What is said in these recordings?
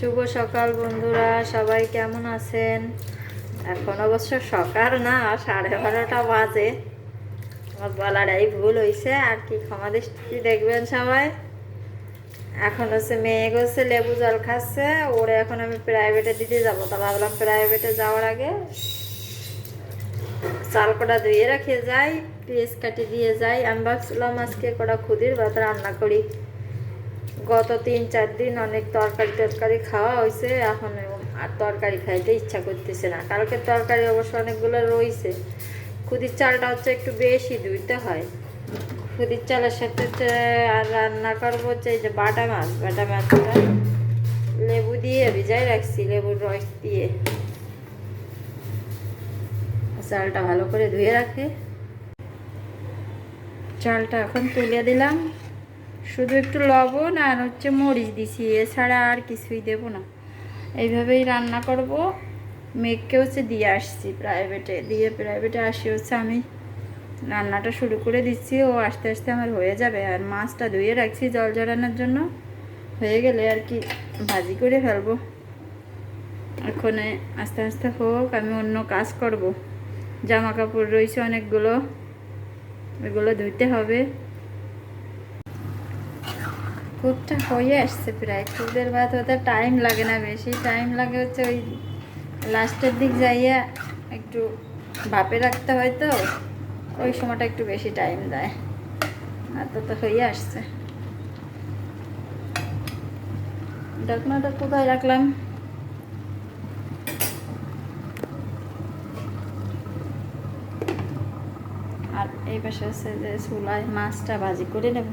শুভ সকাল বন্ধুরা, সবাই কেমন আছেন? এখন অবশ্য সকাল না, সাড়ে বারোটা বাজে। আমার বলাটাই ভুল হয়েছে আর কি ক্ষমা দৃষ্টি দেখবেন সবাই। এখন হচ্ছে মেয়ে হচ্ছে লেবু জল খাচ্ছে, ওরে এখন আমি প্রাইভেটে দিতে যাব। তা ভাবলাম প্রাইভেটে যাওয়ার আগে চাল কটা ধুয়ে রেখে যাই, পেঁয়াজ কাটি দিয়ে যাই আমি ভাবছিলাম আজকে কটা খুদির ভাত রান্না করি। গত তিন চার দিন অনেক তরকারি টরকারি খাওয়া হয়েছে, এখন আর তরকারি খাইতে ইচ্ছা করতেছে না। কালকে তরকারি অবশ্য অনেকগুলো রয়েছে। খুদির চালটা হচ্ছে একটু বেশি ধুইতে হয়। খুদির চালের সাথে আর রান্না করব হচ্ছে এই যে বাটা মাছ, বাটা মাছটা লেবু দিয়ে ভিজাই রাখছি, লেবুর রস দিয়ে। চালটা ভালো করে ধুয়ে রাখে। চালটা এখন তুলে দিলাম। শুধু একটু লবণ আর হচ্ছে মরিচ দিছি, এছাড়া আর কিছুই দেব না। এইভাবেই রান্না করব। মেঘকে হচ্ছে দিয়ে আসছি প্রাইভেটে দিয়ে প্রাইভেটে আসি হচ্ছে আমি। রান্নাটা শুরু করে দিচ্ছি, ও আস্তে আস্তে আমার হয়ে যাবে। আর মাছটা ধুয়ে রাখছি জল জড়ানোর জন্য। হয়ে গেলে আর কি ভাজি করে ফেলব। এখন আস্তে আস্তে হোক, আমি অন্য কাজ করব। জামা কাপড় রয়েছে অনেকগুলো। এগুলো ধুইতে হবে। খুবটা হয়ে আসছে প্রায়। খুদের ভাত হতে টাইম লাগে না বেশি। টাইম লাগে হচ্ছে ওই লাস্টের দিক যাইয়া একটু ভাপে রাখতে হয় তো, ওই সময়টা একটু বেশি টাইম দেয়। আর তো তো হয়ে আসছে। ঢাকনাটা কোথায় রাখলাম? আর এই পাশে আছে যে চুলায় মাছটা ভাজি করে নেব।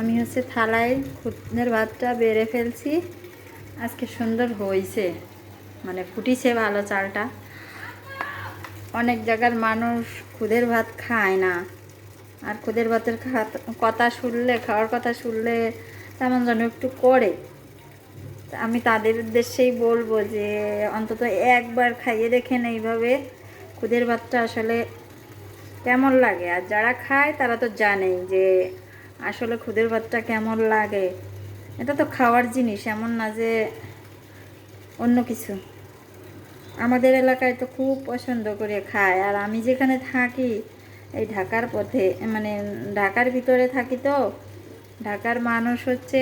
আমি হচ্ছে থালায় খুদের ভাতটা বেড়ে ফেলছি। আজকে সুন্দর হয়েছে। মানে ফুটিছে ভালো চালটা। অনেক জায়গার মানুষ খুদের ভাত খায় না। আর খুদের ভাতের কথা শুনলে, খাওয়ার কথা শুনলে তেমন যেন একটু করে। আমি তাদের উদ্দেশ্যেই বলব যে, অন্তত একবার খাইয়ে দেখেন এইভাবে খুদের ভাতটা আসলে কেমন লাগে। আর যারা খায় তারা তো জানেই যে আসলে খুদের ভাতটা কেমন লাগে? এটা তো খাওয়ার জিনিস, এমন না যে অন্য কিছু। আমাদের এলাকায় তো খুব পছন্দ করে খায়, আর আমি যেখানে থাকি, এই ঢাকার পথে মানে ঢাকার ভিতরে থাকি তো, ঢাকার মানুষ হচ্ছে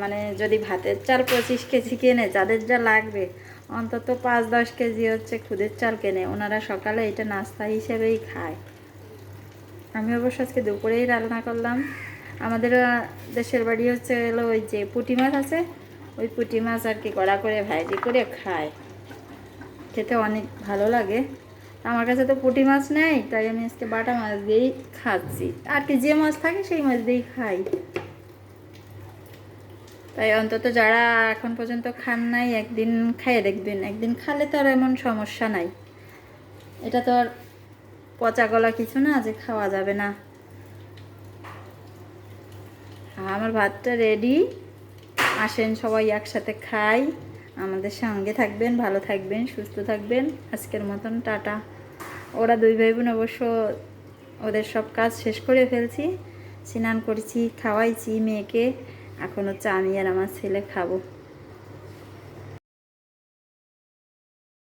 মানে যদি ভাতের চাল পঁচিশ কেজি কেনে, যাদের যা লাগবে, অন্তত পাঁচ দশ কেজি হচ্ছে খুদের চাল কেনে, ওনারা সকালে এটা নাস্তা হিসেবেই খায়। আমি অবশ্য আজকে দুপুরেই রান্না করলাম। আমাদের দেশের বাড়ি হচ্ছে হলো ওই যে পুঁটি মাছ আছে, ওই পুঁটি মাছ আর কি কড়া করে ভাজি করে খায়। খেতে অনেক ভালো লাগে। আমার কাছে তো পুঁটি মাছ নেই, তাই আমি আজকে বাটা মাছ দিয়েই খাচ্ছি। আর কি যে মাছ থাকে সেই মাছ দিয়েই খাই। তাই অন্তত যারা এখন পর্যন্ত খান নাই, একদিন খাইয়ে দেখবেন একদিন খালে তো আর এমন সমস্যা নাই। এটা তো আর পচা গলা কিছু না যে খাওয়া যাবে না। আমার ভাতটা রেডি আসেন সবাই একসাথে খাই। আমাদের সঙ্গে থাকবেন, ভালো থাকবেন, সুস্থ থাকবেন। আজকের মতন টাটা। ওরা দুই ভাই বোন অবশ্য ওদের সব কাজ শেষ করে ফেলছি। স্নান করছি, খাওয়াইছি মেয়েকে। এখন হচ্ছে আমি আর আমার ছেলে খাব।